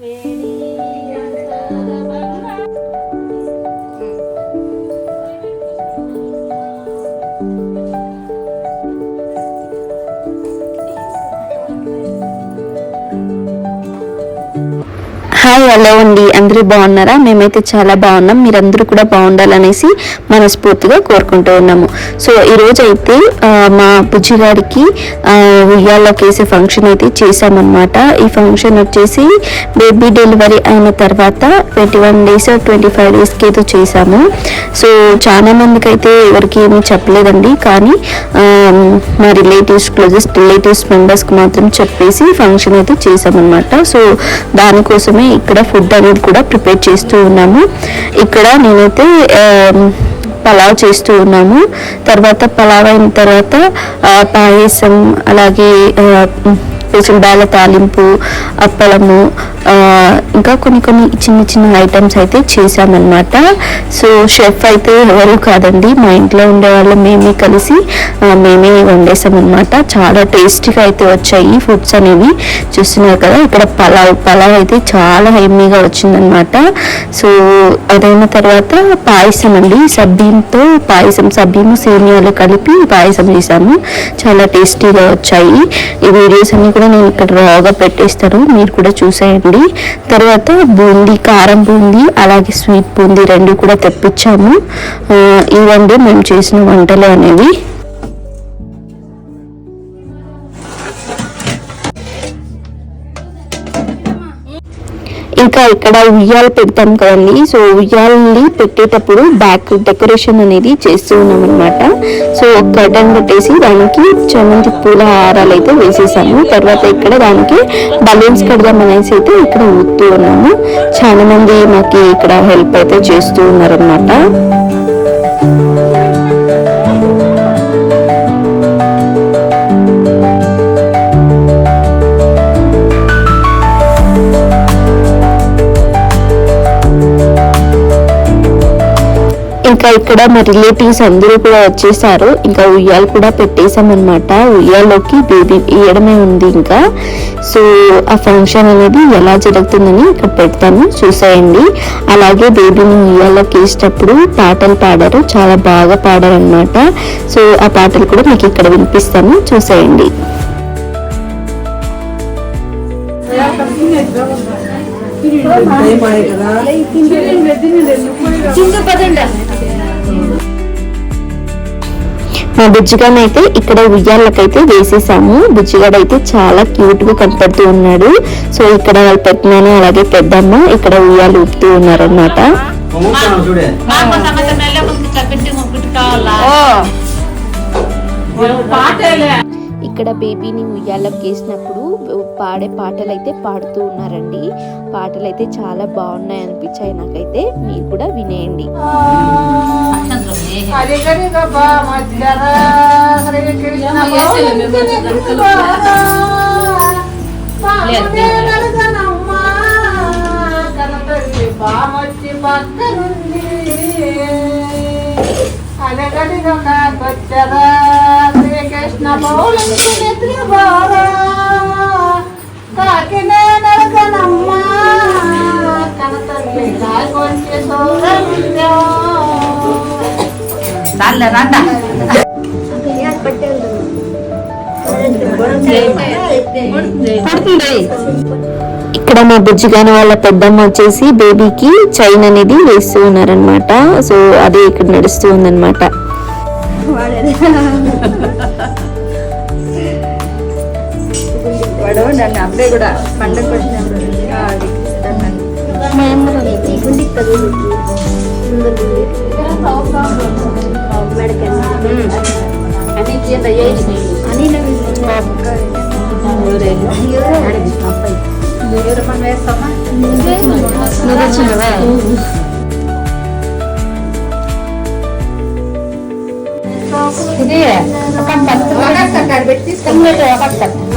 వేడి యశోద బంగారు hi hello అండి అందరూ బాగున్నారా? మేమైతే చాలా బాగున్నాం. మీరందరూ కూడా బాగుండాలనేసి మనస్ఫూర్తిగా కోరుకుంటూ ఉన్నాము. సో ఈరోజు అయితే మా బుజ్జిగాడికి ఉయ్యాల్లోకి వేసే ఫంక్షన్ అయితే చేసామన్నమాట ఈ ఫంక్షన్ వచ్చేసి బేబీ డెలివరీ అయిన తర్వాత twenty one days twenty five డేస్కి ఏదో చేసాము సో చాలా మందికి అయితే ఎవరికి ఏమీ చెప్పలేదండి. కానీ మా రిలేటివ్స్ క్లోజెస్ట్ రిలేటివ్స్ మెంబర్స్కి మాత్రం చెప్పేసి ఫంక్షన్ అయితే చేసామన్నమాట సో దానికోసమే ఇక్కడ ఫుడ్ అనేది కూడా ప్రిపేర్ చేస్తూ ఉన్నాము. ఇక్కడ నేనైతే పలావ్ చేస్తూ ఉన్నాము. తర్వాత పలావ్ అయిన తర్వాత పాయసం అలాగే కొంచెం బేల తాలింపు అప్పలము ఇంకా కొన్ని కొన్ని చిన్న చిన్న ఐటమ్స్ అయితే చేసామన్నమాట సో షెఫ్ అయితే ఎవరు కాదండి మా ఇంట్లో ఉండే వాళ్ళు మేమే కలిసి మేమే వండేసామన్నమాట చాలా టేస్టీగా అయితే వచ్చాయి ఫుడ్స్ అనేవి. చూస్తున్నారు కదా ఇక్కడ పలావ్ పలావ్ అయితే చాలా హెమ్మీగా వచ్చిందనమాట సో అదైన తర్వాత పాయసం అండి. సబ్బీంతో పాయసం సబ్బీము సేమియాలు కలిపి పాయసం చేసాము చాలా టేస్టీగా వచ్చాయి. ఈ వీడియోస్ అన్నీ కూడా నేను ఇక్కడ రాగా పెట్టేస్తాను. మీరు కూడా చూసేయండి. తర్వాత బూందీ కారం బూందీ అలాగే స్వీట్ బూందీ రెండు కూడా తెప్పించాము. ఇవన్నీ ఇవండి మేము చేసిన వంటలు అనేవి. ఇంకా ఇక్కడ ఉయ్యాలు పెడతాం కదండి. సో ఉయ్యాలని పెట్టేటప్పుడు బ్యాక్ డెకరేషన్ అనేది చేస్తూ ఉన్నాం అనమాట సో కర్టన్ పెట్టేసి దానికి చామంతి పూల హారాలు అయితే వేసేసాము. తర్వాత ఇక్కడ దానికి బలూన్స్ కడదాం అనేసి అయితే ఇక్కడ ఊతూ ఉన్నాము. చాలా మంది మాకు ఇక్కడ హెల్ప్ అయితే చేస్తూ ఉన్నారనమాట ఇంకా ఇక్కడ మా రిలేటివ్స్ అందరూ కూడా వచ్చేసారు. ఇంకా ఉయ్యాలు కూడా పెట్టేశామన్నమాట. ఉయ్యాల్లోకి బేబీ ఇయ్యడమే ఉంది ఇంకా. సో ఆ ఫంక్షన్ అనేది ఎలా జరుగుతుందని ఇక్కడ పెడతాను. చూసేయండి. అలాగే బేబీని ఉయ్యాల్లోకి వేసేటప్పుడు పాటలు పాడారు. చాలా బాగా పాడారు అనమాట సో ఆ పాటలు కూడా మీకు ఇక్కడ వినిపిస్తాను. చూసేయండి. చింత పదండి బుజ్జిగానైతే ఇక్కడ ఉయ్యాలకైతే వేసేసాము. బుజ్జిగాడు అయితే చాలా క్యూట్గా కనపడుతూ ఉన్నాడు. సో ఇక్కడ వాళ్ళ పెద్దనాన్న అలాగే పెద్దమ్మ ఇక్కడ ఉయ్యాలు ఊపుతూ ఉన్నారన్నమాట. ఇక్కడ బేబీని ఉయ్యాలకు వేసినప్పుడు పాడే పాటలు అయితే పాడుతూ ఉన్నారండి. పాటలు అయితే చాలా బాగున్నాయి అనిపించాయి నాకైతే. మీరు కూడా వినేయండి. బామొచ్చి పక్కనుంది అలగడి వచ్చర శ్రీకృష్ణ పౌలంకి నిద్ర బారా కాకినే నరసనమ్మ ఇక్కడ మా బుజ్జిగాని వాళ్ళ పెద్దమ్మ వచ్చేసి బేబీకి చైన్ అనేది వేస్తూ ఉన్నారనమాట సో అదే ఇక్కడ నడుస్తూ ఉందన్నమాట. వాడు నన్ను అప్పుడే కూడా పండగ నువ్వు వచ్చినవా ఇది ఒక పత్రం పెట్టి తీసుకుంటే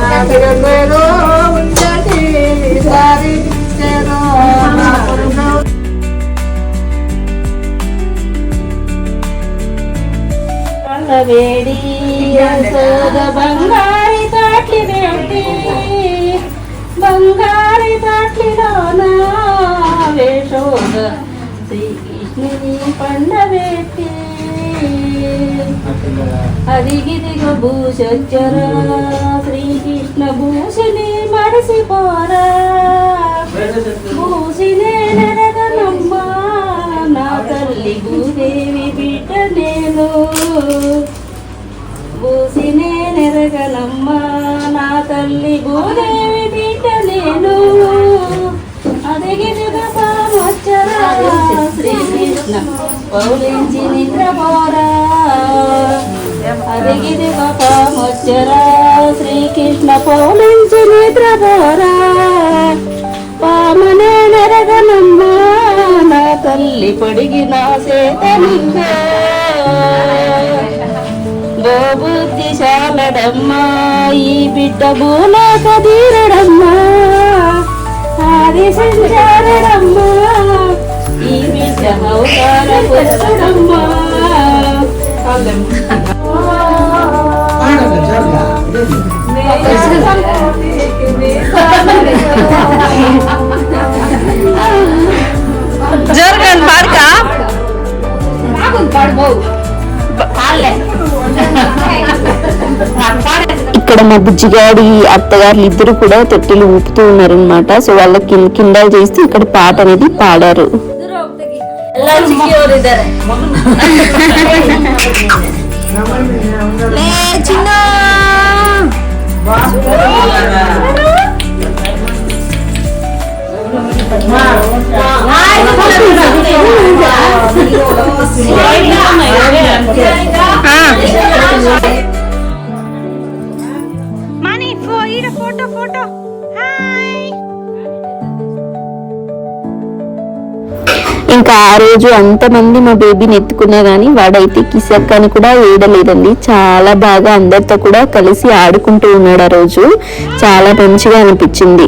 నా పిల్లలు ఉండేది ಎಸದ ಬಂಗಾರಿ ತಾಟ್ಲಿ ಬೆಟ್ಟಿ ಬಂಗಾರಿ ತಾಟ್ಲಿರೋನ ವೇಷೋದ శ్రీకృష్ణుని పండబెట్టి అదిగిదిగ భూషచ్చరా శ్రీకృష్ణ భూషిని మడిసిపోరా భూషినే నడగనమ్మా నా తల్లి భూదేవి బిడ్డ నేను. భూసినే నా తల్లి భూదేవి బిడ్డ నేను. అదిగిదిగో శ్రీకృష్ణ పౌలించి నిద్రపోరా. అదిగిదిగో పాపమొచ్చరా శ్రీకృష్ణ పౌలించి నిద్రపోరా. పామనే నెరగనమ్మా నా తల్లి పొడిగిన సేతనింగా బుద్ధిశాలడమ్మా ఈ బిడ్డ భూలోక తీరడమ్మా ఆది సంచారడమ్మా ఈ బిడ్డ అవతార పురుషుడమ్మా జరగండి పాడక ఇక్కడ మా బుజ్జిగాడి అత్తగారులు ఇద్దరు కూడా తొట్టిలు ఊపుతూ ఉన్నారనమాట సో వాళ్ళ కింద కిండాలు చేస్తూ ఇక్కడ పాట అనేది పాడారు ఇంకా ఆ రోజు అంతమంది మా బేబీని ఎత్తుకున్నా కానీ వాడైతే కిసక్ అని కూడా ఏడలేదండి. చాలా బాగా అందరితో కూడా కలిసి ఆడుకుంటూ ఉన్నాడు ఆ రోజు. చాలా మంచిగా అనిపించింది.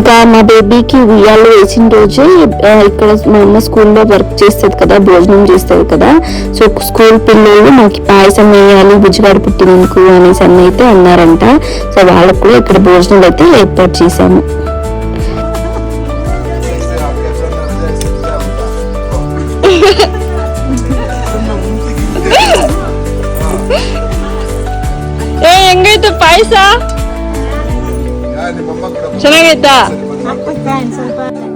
ఇంకా మా బేబీకి ఉయ్యాలో వేసిన రోజే ఇక్కడ మా అమ్మ స్కూల్లో వర్క్ చేస్తుంది కదా భోజనం చేస్తుంది కదా. సో స్కూల్ పిల్లలు మాకు పాయసం వేయాలి బుజ్జిగాడు పుట్టినందుకు అనేసి అన్న అయితే అన్నారంట. సో వాళ్ళకు కూడా ఇక్కడ భోజనం అయితే ఏర్పాటు చేశాము. ఏ ఎంగైతే ಚೆನ್ನಾಗೈತಾ? ಸ್ವಲ್ಪ.